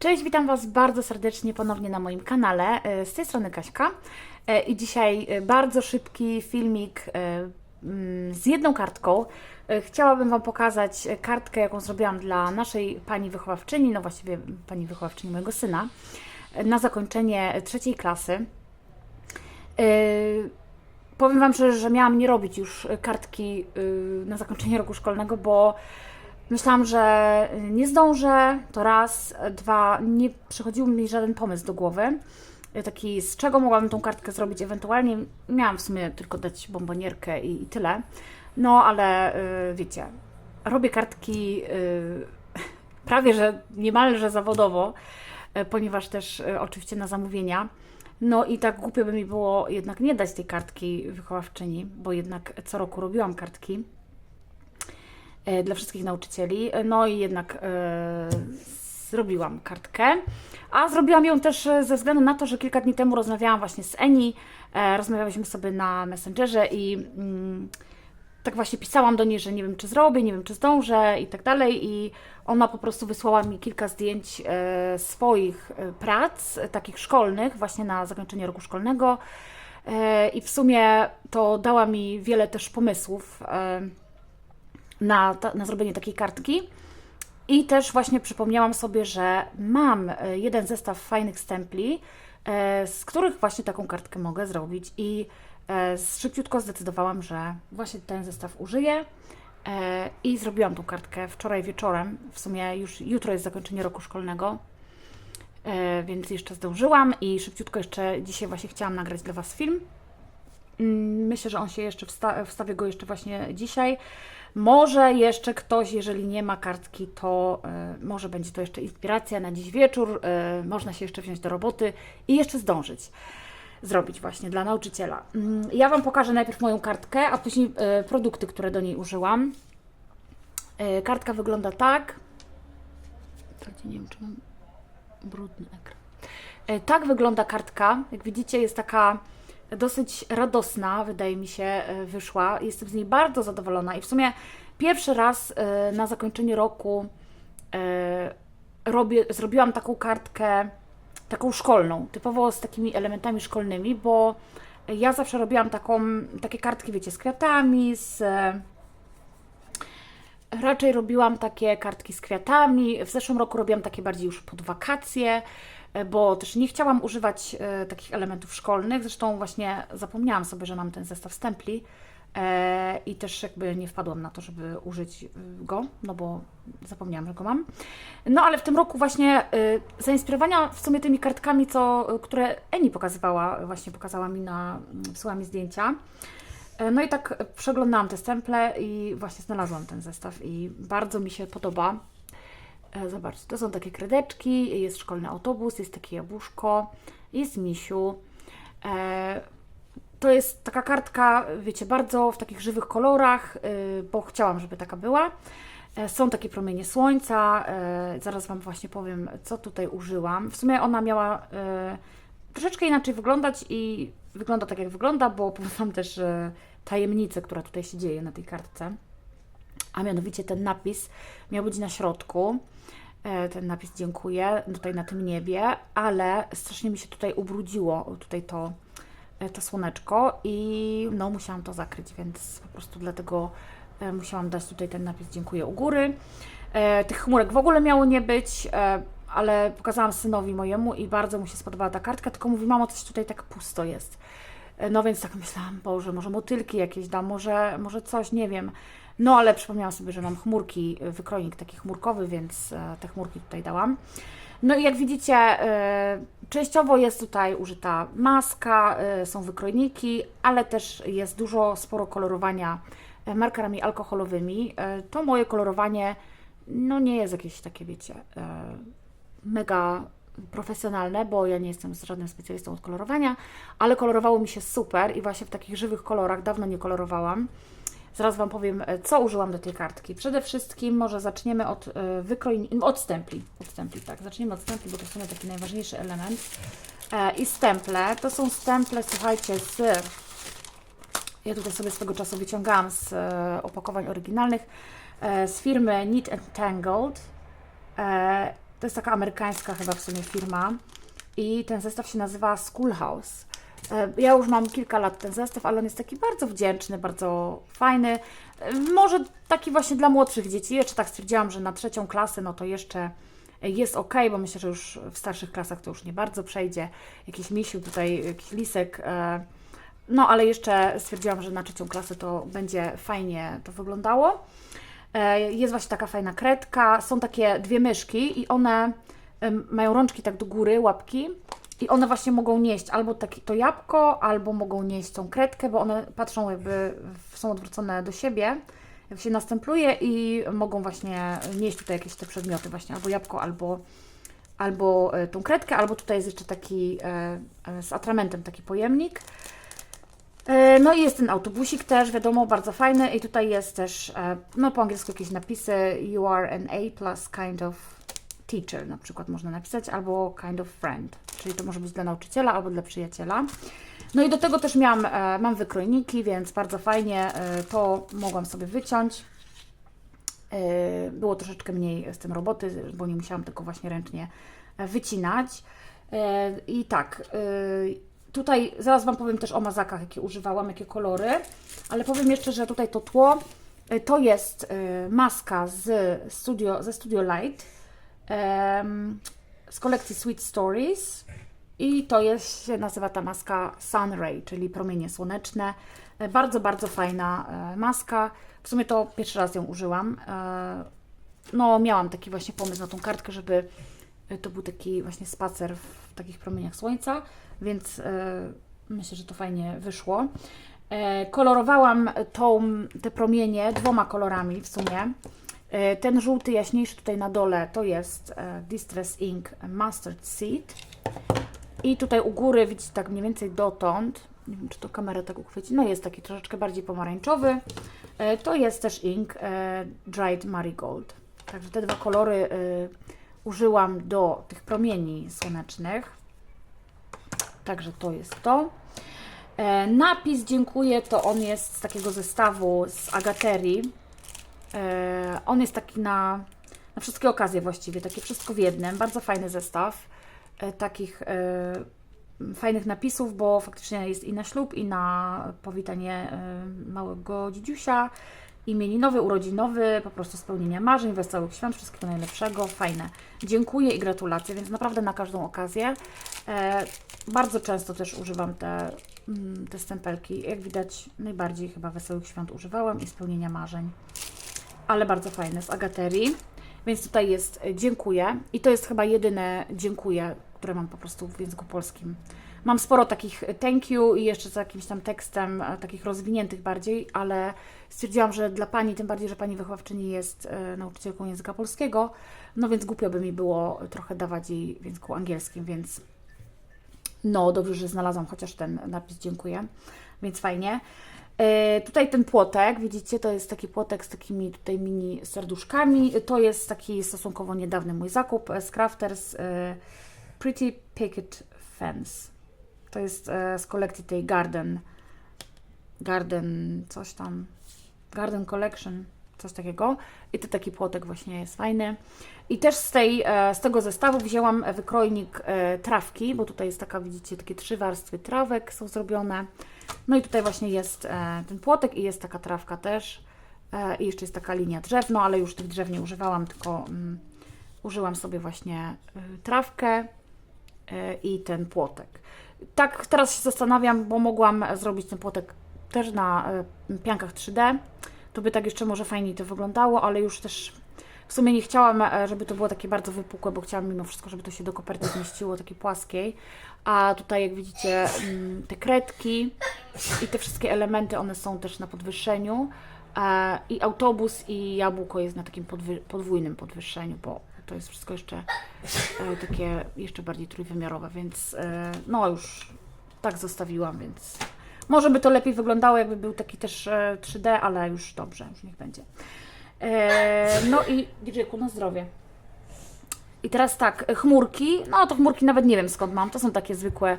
Cześć, witam Was bardzo serdecznie ponownie na moim kanale. E, Z tej strony Kaśka E, i dzisiaj e, bardzo szybki filmik mm, z jedną kartką. Chciałabym Wam pokazać kartkę, jaką zrobiłam dla naszej pani wychowawczyni, no właściwie pani wychowawczyni mojego syna, na zakończenie trzeciej klasy. Powiem Wam szczerze, że miałam nie robić już kartki na zakończenie roku szkolnego, bo myślałam, że nie zdążę, to raz, dwa, nie przychodził mi żaden pomysł do głowy. Y, Taki, z czego mogłabym tą kartkę zrobić ewentualnie. Miałam w sumie tylko dać bombonierkę i, i tyle. No, ale y, wiecie, robię kartki y, prawie, że niemalże zawodowo, y, ponieważ też y, oczywiście na zamówienia. No i tak głupio by mi było jednak nie dać tej kartki wychowawczyni, bo jednak co roku robiłam kartki dla wszystkich nauczycieli. No i jednak e, zrobiłam kartkę. A zrobiłam ją też e, ze względu na to, że kilka dni temu rozmawiałam właśnie z Eni. E, rozmawiałyśmy sobie na Messengerze i mm, tak właśnie pisałam do niej, że nie wiem, czy zrobię, nie wiem, czy zdążę i tak dalej. I ona po prostu wysłała mi kilka zdjęć e, swoich e, prac, e, takich szkolnych, właśnie na zakończenie roku szkolnego. E, I w sumie to dała mi wiele też pomysłów e, na, ta, na zrobienie takiej kartki. I też właśnie przypomniałam sobie, że mam e, jeden zestaw fajnych stempli, e, z których właśnie taką kartkę mogę zrobić. I e, szybciutko zdecydowałam, że właśnie ten zestaw użyję. I zrobiłam tą kartkę wczoraj wieczorem. W sumie już jutro jest zakończenie roku szkolnego, więc jeszcze zdążyłam i szybciutko jeszcze dzisiaj właśnie chciałam nagrać dla Was film. Myślę, że on się jeszcze wsta- wstawię go jeszcze właśnie dzisiaj. Może jeszcze ktoś, jeżeli nie ma kartki, to e, może będzie to jeszcze inspiracja na dziś wieczór. e, można się jeszcze wziąć do roboty i jeszcze zdążyć zrobić właśnie dla nauczyciela. Mm, Ja Wam pokażę najpierw moją kartkę, a później e, produkty, które do niej użyłam. E, Kartka wygląda tak. Nie wiem, czy mam brudny ekran. Tak wygląda kartka. Jak widzicie, jest taka dosyć radosna, wydaje mi się, e, wyszła. Jestem z niej bardzo zadowolona i w sumie pierwszy raz e, na zakończenie roku e, robię, zrobiłam taką kartkę, taką szkolną, typowo z takimi elementami szkolnymi, bo ja zawsze robiłam taką, takie kartki, wiecie, z kwiatami, z Raczej robiłam takie kartki z kwiatami. W zeszłym roku robiłam takie bardziej już pod wakacje, bo też nie chciałam używać e, takich elementów szkolnych. Zresztą właśnie zapomniałam sobie, że mam ten zestaw stempli e, i też jakby nie wpadłam na to, żeby użyć e, go, no bo zapomniałam, że go mam. No ale w tym roku właśnie e, zainspirowania w sumie tymi kartkami, co, które Eni pokazywała, właśnie pokazała mi na, wysłała mi zdjęcia. E, No i tak przeglądałam te stemple i właśnie znalazłam ten zestaw i bardzo mi się podoba. E, Zobaczcie, to są takie kredeczki, jest szkolny autobus, jest takie jabłuszko, jest misiu. E, To jest taka kartka, wiecie, bardzo w takich żywych kolorach, y, bo chciałam, żeby taka była. E, Są takie promienie słońca. e, Zaraz Wam właśnie powiem, co tutaj użyłam. W sumie ona miała e, troszeczkę inaczej wyglądać i wygląda tak, jak wygląda, bo poznam też e, tajemnicę, która tutaj się dzieje na tej kartce. A mianowicie ten napis miał być na środku. E, Ten napis dziękuję, tutaj na tym niebie, ale strasznie mi się tutaj ubrudziło, tutaj to, e, to słoneczko i no musiałam to zakryć, więc po prostu dlatego e, musiałam dać tutaj ten napis dziękuję u góry. Tych chmurek w ogóle miało nie być, ale pokazałam synowi mojemu i bardzo mu się spodobała ta kartka, tylko mówi, mamo, coś tutaj tak pusto jest. No więc tak myślałam, Boże, może motylki jakieś dam, może, może coś, nie wiem. No ale przypomniałam sobie, że mam chmurki, e, wykrojnik taki chmurkowy, więc e, te chmurki tutaj dałam. No i jak widzicie, e, częściowo jest tutaj użyta maska, e, są wykrojniki, ale też jest dużo, sporo kolorowania markerami alkoholowymi. To moje kolorowanie no nie jest jakieś takie, wiecie, mega profesjonalne, bo ja nie jestem żadnym specjalistą od kolorowania, ale kolorowało mi się super i właśnie w takich żywych kolorach dawno nie kolorowałam. Zaraz Wam powiem, e, co użyłam do tej kartki. Przede wszystkim może zaczniemy od e, wykrojni, od stempli. Od stempli, tak. Zaczniemy od stempli, bo to sumie taki najważniejszy element. E, I stemple. To są stemple, słuchajcie, z... Ja tutaj sobie swego czasu wyciągałam z opakowań oryginalnych z firmy Neat and Tangled. E, To jest taka amerykańska chyba w sumie firma i ten zestaw się nazywa Schoolhouse. E, Ja już mam kilka lat ten zestaw, ale on jest taki bardzo wdzięczny, bardzo fajny. E, Może taki właśnie dla młodszych dzieci. Jeszcze tak stwierdziłam, że na trzecią klasę, no to jeszcze jest ok, bo myślę, że już w starszych klasach to już nie bardzo przejdzie. Jakiś misiu tutaj, jakiś lisek. e, No ale jeszcze stwierdziłam, że na trzecią klasę to będzie fajnie to wyglądało. Jest właśnie taka fajna kredka. Są takie dwie myszki i one mają rączki tak do góry, łapki. I one właśnie mogą nieść albo taki, to jabłko, albo mogą nieść tą kredkę, bo one patrzą jakby, są odwrócone do siebie, się następuje i mogą właśnie nieść tutaj jakieś te przedmioty właśnie, albo jabłko, albo, albo e, tą kredkę, albo tutaj jest jeszcze taki e, e, z atramentem taki pojemnik. No i jest ten autobusik też, wiadomo, bardzo fajny i tutaj jest też, no po angielsku jakieś napisy You are an A plus kind of teacher na przykład można napisać, albo kind of friend, czyli to może być dla nauczyciela albo dla przyjaciela. No i do tego też miałam, e, mam wykrojniki, więc bardzo fajnie e, to mogłam sobie wyciąć. E, Było troszeczkę mniej z tym roboty, bo nie musiałam tylko właśnie ręcznie wycinać. I tak, tutaj zaraz Wam powiem też o mazakach, jakie używałam, jakie kolory, ale powiem jeszcze, że tutaj to tło to jest maska z studio, ze Studio Light z kolekcji Sweet Stories i to jest, się nazywa ta maska Sun Ray, czyli promienie słoneczne. E, Bardzo, bardzo fajna e, maska. W sumie to pierwszy raz ją użyłam. E, No, miałam taki właśnie pomysł na tą kartkę, żeby to był taki właśnie spacer w takich promieniach słońca, więc myślę, że to fajnie wyszło. Kolorowałam tą, te promienie dwoma kolorami w sumie. E, Ten żółty, jaśniejszy tutaj na dole to jest e, Distress Ink Mustard Seed. I tutaj u góry widzicie tak mniej więcej dotąd, nie wiem czy to kamera tak uchwyci, no jest taki troszeczkę bardziej pomarańczowy. E, To jest też ink Dried Marigold. Także te dwa kolory użyłam do tych promieni słonecznych. Także to jest to. Napis dziękuję, to on jest z takiego zestawu z Agaterii. E, On jest taki na, na wszystkie okazje właściwie, takie wszystko w jednym. Bardzo fajny zestaw e, takich e, fajnych napisów, bo faktycznie jest i na ślub, i na powitanie małego dzidziusia, imieninowy, urodzinowy, po prostu spełnienie marzeń, wesołych świąt, wszystkiego najlepszego, fajne. Dziękuję i gratulacje, więc naprawdę na każdą okazję. E, bardzo często też używam te, mm, te stempelki. Jak widać, najbardziej chyba wesołych świąt używałam i spełnienia marzeń ale bardzo fajne z Agaterii. Więc tutaj jest e, dziękuję i to jest chyba jedyne dziękuję, które mam po prostu w języku polskim. Mam sporo takich thank you i jeszcze z jakimś tam tekstem, e, takich rozwiniętych bardziej, ale stwierdziłam, że dla Pani, tym bardziej, że Pani wychowawczyni jest e, nauczycielką języka polskiego, no więc głupio by mi było trochę dawać jej w języku angielskim, więc no, dobrze, że znalazłam chociaż ten napis dziękuję, więc fajnie. E, Tutaj ten płotek, widzicie, to jest taki płotek z takimi tutaj mini serduszkami. To jest taki stosunkowo niedawny mój zakup e, z Crafters e, Pretty Picket Fence. To jest z kolekcji tej Garden, Garden coś tam, Garden Collection, coś takiego. I to taki płotek właśnie jest fajny. I też z, tej, e, z tego zestawu wzięłam wykrojnik e, trawki, bo tutaj jest taka, widzicie, takie trzy warstwy trawek są zrobione. No i tutaj właśnie jest e, ten płotek i jest taka trawka też. E, I jeszcze jest taka linia drzew, no ale już tych drzew nie używałam, tylko mm, użyłam sobie właśnie trawkę e, i ten płotek. Tak teraz się zastanawiam, bo mogłam zrobić ten płotek też na e, piankach 3D. To by tak jeszcze może fajniej to wyglądało, ale już też w sumie nie chciałam, e, żeby to było takie bardzo wypukłe, bo chciałam mimo wszystko, żeby to się do koperty zmieściło, takiej płaskiej. A tutaj, jak widzicie, mm, te kredki i te wszystkie elementy, one są też na podwyższeniu. E, I autobus i jabłko jest na takim podwy- podwójnym podwyższeniu, bo to jest wszystko jeszcze e, takie jeszcze bardziej trójwymiarowe, więc no już tak zostawiłam, więc może by to lepiej wyglądało, jakby był taki też e, 3D, ale już dobrze, już niech będzie. E, no i DJ-ku na zdrowie. I teraz tak, chmurki, no to chmurki nawet nie wiem skąd mam, to są takie zwykłe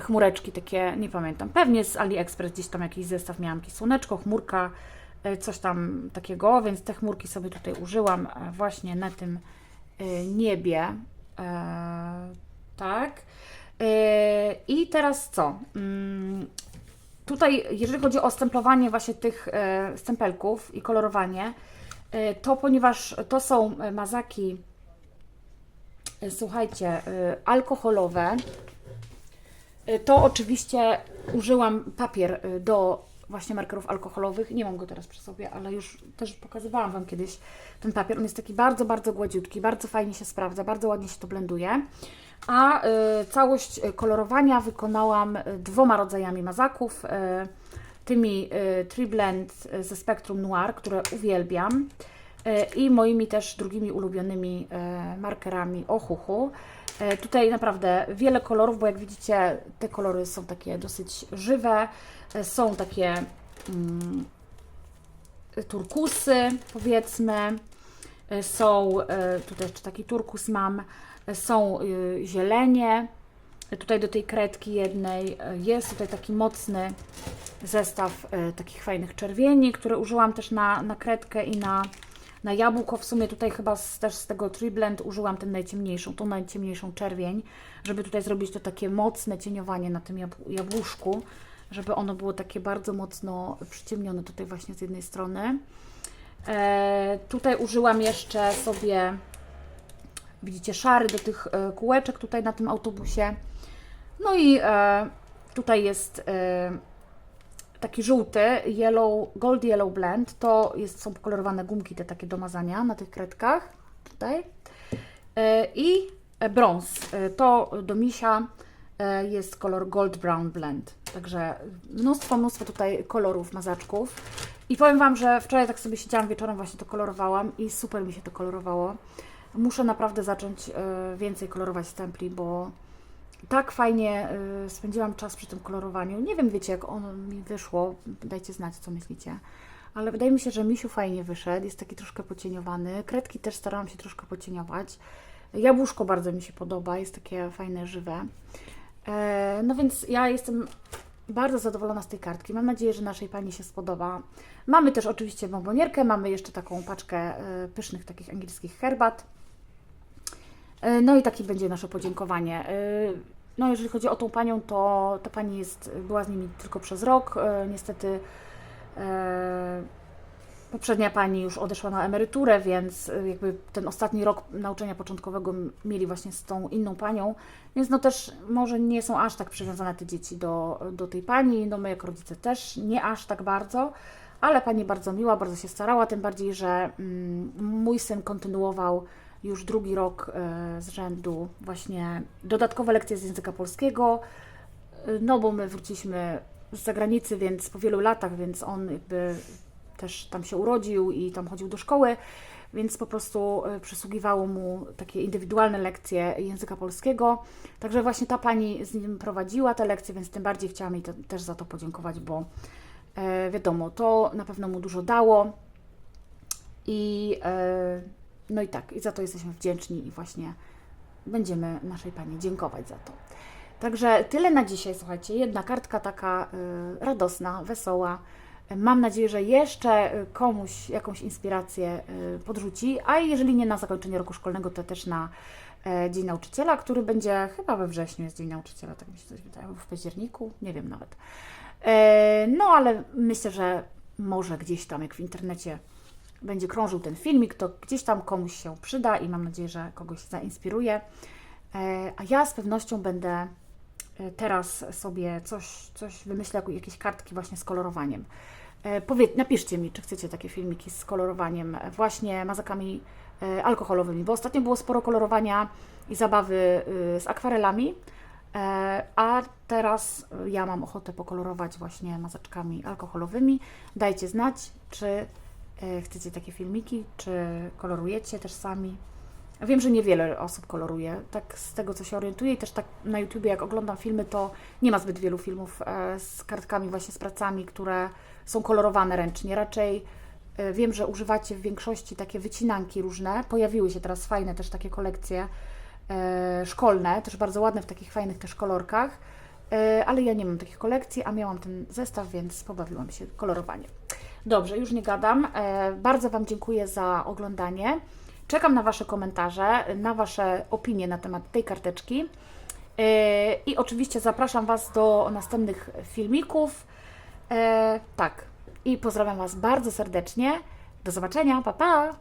chmureczki, takie, nie pamiętam, pewnie z AliExpress gdzieś tam jakiś zestaw miałam, jakieś słoneczko, chmurka, e, coś tam takiego, więc te chmurki sobie tutaj użyłam e, właśnie na tym e, niebie. E, tak. E, I teraz co? Tutaj, jeżeli chodzi o stemplowanie właśnie tych e, stempelków i kolorowanie, e, to ponieważ to są e, mazaki, słuchajcie, alkoholowe, to oczywiście użyłam papier do właśnie markerów alkoholowych. Nie mam go teraz przy sobie, ale już też pokazywałam Wam kiedyś ten papier. On jest taki bardzo, bardzo gładziutki, bardzo fajnie się sprawdza, bardzo ładnie się to blenduje. A y, całość y, kolorowania wykonałam y, dwoma rodzajami mazaków. Tymi Tree Blend ze Spectrum Noir, które uwielbiam. I moimi też drugimi ulubionymi markerami Ohuhu. Tutaj naprawdę wiele kolorów, bo jak widzicie, te kolory są takie dosyć żywe. Są takie mm, turkusy, powiedzmy. Są, tutaj jeszcze taki turkus mam, są y, zielenie. Tutaj do tej kredki jednej y, jest tutaj taki mocny zestaw y, takich fajnych czerwieni, które użyłam też na, na kredkę i na, na jabłko. W sumie tutaj chyba z, też z tego Tree Blend użyłam ten najciemniejszą, tą najciemniejszą czerwień, żeby tutaj zrobić to takie mocne cieniowanie na tym jabł- jabłuszku, żeby ono było takie bardzo mocno przyciemnione tutaj właśnie z jednej strony. E, tutaj użyłam jeszcze sobie, widzicie, szary do tych e, kółeczek tutaj na tym autobusie. No i e, tutaj jest e, taki żółty, yellow, gold yellow blend. To jest, są kolorowane gumki te takie do mazania na tych kredkach. Tutaj. I brąz. To do misia jest kolor gold brown blend. Także mnóstwo, mnóstwo tutaj kolorów, mazaczków. I powiem Wam, że wczoraj tak sobie siedziałam wieczorem, właśnie to kolorowałam i super mi się to kolorowało. Muszę naprawdę zacząć e, więcej kolorować stempli, bo tak fajnie y, spędziłam czas przy tym kolorowaniu. Nie wiem, wiecie, jak ono mi wyszło. Dajcie znać, co myślicie. Ale wydaje mi się, że misiu fajnie wyszedł. Jest taki troszkę pocieniowany. Kredki też starałam się troszkę pocieniować. Jabłuszko bardzo mi się podoba. Jest takie fajne, żywe. E, no więc ja jestem bardzo zadowolona z tej kartki. Mam nadzieję, że naszej Pani się spodoba. Mamy też oczywiście bombonierkę. Mamy jeszcze taką paczkę pysznych takich angielskich herbat. E, No i takie będzie nasze podziękowanie. E, No jeżeli chodzi o tą panią, to ta pani jest, była z nimi tylko przez rok. E, Niestety poprzednia pani już odeszła na emeryturę, więc jakby ten ostatni rok nauczania początkowego mieli właśnie z tą inną panią, więc no też może nie są aż tak przywiązane te dzieci do, do tej pani, no my jako rodzice też nie aż tak bardzo, ale pani bardzo miła, bardzo się starała, tym bardziej, że mm, mój syn kontynuował już drugi rok e, z rzędu właśnie dodatkowe lekcje z języka polskiego, e, no bo my wróciliśmy z zagranicy, więc po wielu latach, więc on jakby też tam się urodził i tam chodził do szkoły, więc po prostu e, przysługiwało mu takie indywidualne lekcje języka polskiego. Także właśnie ta pani z nim prowadziła te lekcje, więc tym bardziej chciałam jej te, też za to podziękować, bo e, wiadomo, to na pewno mu dużo dało. I e, no i tak, i za to jesteśmy wdzięczni i właśnie będziemy naszej Pani dziękować za to. Także tyle na dzisiaj, słuchajcie. Jedna kartka taka y, radosna, wesoła. Mam nadzieję, że jeszcze y, komuś jakąś inspirację y, podrzuci, a jeżeli nie na zakończenie roku szkolnego, to też na e, Dzień Nauczyciela, który będzie chyba we wrześniu jest Dzień Nauczyciela, tak mi się coś wydaje, w październiku, nie wiem nawet. E, no ale myślę, że może gdzieś tam, jak w internecie będzie krążył ten filmik, to gdzieś tam komuś się przyda i mam nadzieję, że kogoś zainspiruje. E, A ja z pewnością będę e, teraz sobie coś, coś wymyślę, jakieś kartki właśnie z kolorowaniem. E, Powie, napiszcie mi, czy chcecie takie filmiki z kolorowaniem, właśnie mazakami alkoholowymi, bo ostatnio było sporo kolorowania i zabawy y, z akwarelami, a teraz ja mam ochotę pokolorować właśnie mazaczkami alkoholowymi. Dajcie znać, czy chcecie takie filmiki, czy kolorujecie też sami. Wiem, że niewiele osób koloruje, tak z tego co się orientuję i też tak na YouTubie jak oglądam filmy, to nie ma zbyt wielu filmów e, z kartkami właśnie z pracami, które są kolorowane ręcznie. Raczej e, wiem, że używacie w większości takie wycinanki różne. Pojawiły się teraz fajne też takie kolekcje e, szkolne, też bardzo ładne w takich fajnych też kolorkach, e, ale ja nie mam takich kolekcji, a miałam ten zestaw, więc pobawiłam się kolorowaniem. Dobrze, już nie gadam. E, bardzo Wam dziękuję za oglądanie. Czekam na Wasze komentarze, na Wasze opinie na temat tej karteczki. E, I oczywiście zapraszam Was do następnych filmików. E, tak. I pozdrawiam Was bardzo serdecznie. Do zobaczenia. Pa, pa!